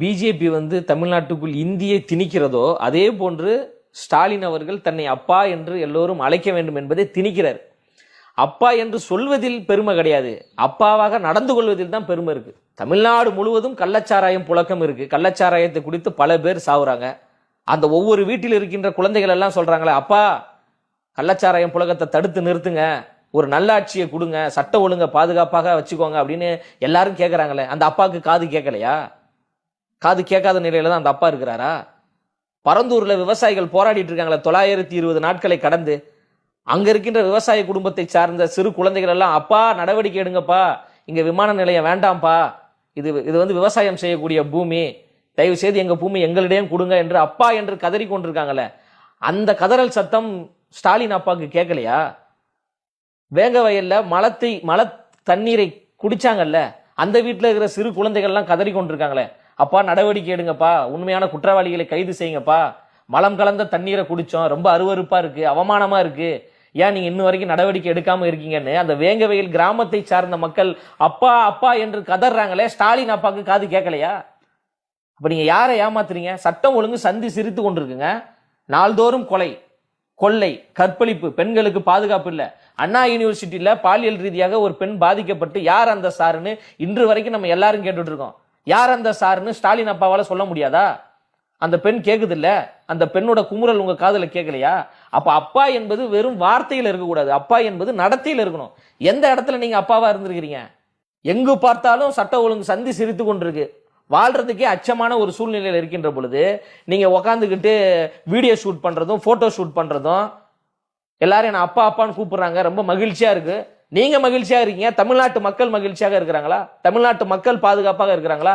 BJP வந்து தமிழ்நாட்டுக்குள் இந்தியை திணிக்கிறதோ அதே போன்று ஸ்டாலின் அவர்கள் தன்னை அப்பா என்று எல்லோரும் அழைக்க வேண்டும் என்பதை திணிக்கிறார். அப்பா என்று சொல்வதில் பெருமை கிடையாது. அப்பாவாக நடந்து கொள்வதில் தான் பெருமை இருக்கு. தமிழ்நாடு முழுவதும் கள்ளச்சாராயம் புழக்கம் இருக்கு. கள்ளச்சாராயத்தை குடித்து பல பேர் சாவுறாங்க. அந்த ஒவ்வொரு வீட்டில் இருக்கின்ற குழந்தைகள் எல்லாம் சொல்றாங்களே அப்பா கள்ளச்சாராயம் புழக்கத்தை தடுத்து நிறுத்துங்க. ஒரு நல்லாட்சியை கொடுங்க. சட்ட ஒழுங்கை பாதுகாப்பாக வச்சுக்கோங்க அப்படின்னு எல்லாரும் கேட்குறாங்களே அந்த அப்பாவுக்கு காது கேட்கலையா காது கேட்காத நிலையில தான் அந்த அப்பா இருக்கிறாரா? பரந்தூர்ல விவசாயிகள் போராடிட்டு இருக்காங்களா தொள்ளாயிரத்தி இருபது நாட்களை கடந்து அங்க இருக்கின்ற விவசாய குடும்பத்தை சார்ந்த சிறு குழந்தைகள் எல்லாம் அப்பா நடவடிக்கை எடுங்கப்பா இங்க விமான நிலையம் வேண்டாம்ப்பா இது இது வந்து விவசாயம் செய்யக்கூடிய பூமி தயவு செய்து எங்க பூமி எங்களிடையும் கொடுங்க என்று அப்பா என்று கதறி கொண்டிருக்காங்கல்ல அந்த கதறல் சத்தம் ஸ்டாலின் அப்பாவுக்கு கேட்கலையா? வேங்க வயல்ல மலத்தை மல தண்ணீரை குடிச்சாங்கல்ல அந்த வீட்டில் இருக்கிற சிறு குழந்தைகள்லாம் கதறி கொண்டிருக்காங்களே. அப்பா நடவடிக்கை எடுங்கப்பா. உண்மையான குற்றவாளிகளை கைது செய்யுங்கப்பா. மலம் கலந்த தண்ணீரை குடித்தோம் ரொம்ப அருவறுப்பாக இருக்குது அவமானமாக இருக்குது ஏன் நீங்கள் இன்னும் வரைக்கும் நடவடிக்கை எடுக்காமல் இருக்கீங்கன்னு? அந்த வேங்கவையில் கிராமத்தை சார்ந்த மக்கள் அப்பா அப்பா என்று கதறாங்களே ஸ்டாலின் அப்பாவுக்கு காது கேட்கலையா? அப்போ நீங்கள் யாரை ஏமாத்துறீங்க? சட்டம் ஒழுங்கு சந்தி சிரித்து கொண்டிருக்குங்க. நாள்தோறும் கொலை கொள்ளை கற்பழிப்பு பெண்களுக்கு பாதுகாப்பு இல்லை. அண்ணா யூனிவர்சிட்டியில் பாலியல் ரீதியாக ஒரு பெண் பாதிக்கப்பட்டு யார் அந்த சாருன்னு இன்று வரைக்கும் நம்ம எல்லாரும் கேட்டுட்ருக்கோம் யார் அந்த சாருன்னு ஸ்டாலின் அப்பாவால் சொல்ல முடியாதா? அந்த பெண் கேட்குது இல்ல அந்த பெண்ணோட குமுறல் உங்க காதல கேட்கலையா அப்ப அப்பா என்பது வெறும் வார்த்தையில இருக்கக்கூடாது. அப்பா என்பது நடத்தையில இருக்கணும். எந்த இடத்துல நீங்க அப்பாவா இருந்திருக்கிறீங்க? எங்கு பார்த்தாலும் சட்ட ஒழுங்கு சந்தி சிரித்து கொண்டிருக்கு. வாழ்றதுக்கே அச்சமான ஒரு சூழ்நிலையில் இருக்கின்ற பொழுது நீங்க உக்காந்துக்கிட்டு வீடியோ ஷூட் பண்றதும் போட்டோ ஷூட் பண்றதும் எல்லாரும் என்ன அப்பா அப்பான்னு கூப்பிடுறாங்க. ரொம்ப மகிழ்ச்சியா இருக்கு. நீங்க மகிழ்ச்சியா இருக்கீங்க தமிழ்நாட்டு மக்கள் மகிழ்ச்சியாக இருக்கிறாங்களா? தமிழ்நாட்டு மக்கள் பாதுகாப்பாக இருக்கிறாங்களா?